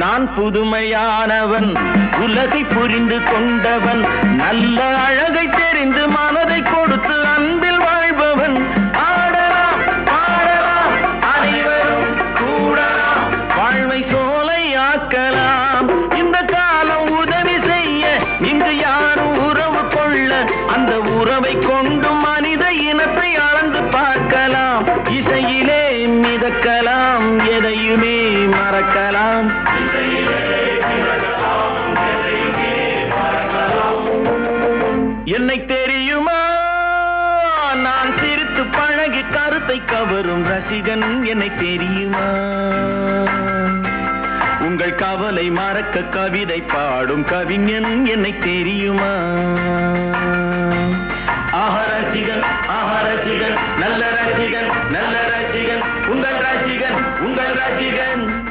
நான் புதுமையானவன் உலகை புரிந்து கொண்டவன் நல்ல அழகை தெரிந்து மனதை கொடுத்து அன்பில் வாழ்பவன். ஆடலாம் பாடலாம் அனைவரும் கூடலாம் வாழ்வை சோலை ஆக்கலாம் இந்த காலம் உதவி செய்ய இங்கு யாரும் உறவு கொள்ள அந்த உறவை கொண்டு மனித இனத்தை அளந்து பார்க்கலாம். இசையிலே மிதக்கலாம் எதையுமே என்னை தெரியுமா? நான் சிரித்து பழகி கருத்தை கவரும் ரசிகன் என்னை தெரியுமா? உங்கள் கவலை மறக்க கவிதை பாடும் கவிஞன் என்னை தெரியுமா? ஆஹா ரசிகன் ஆஹா ரசிகன் நல்ல ரசிகன் நல்ல ரசிகன் உங்கள் ரசிகன் உங்கள் ரசிகன்.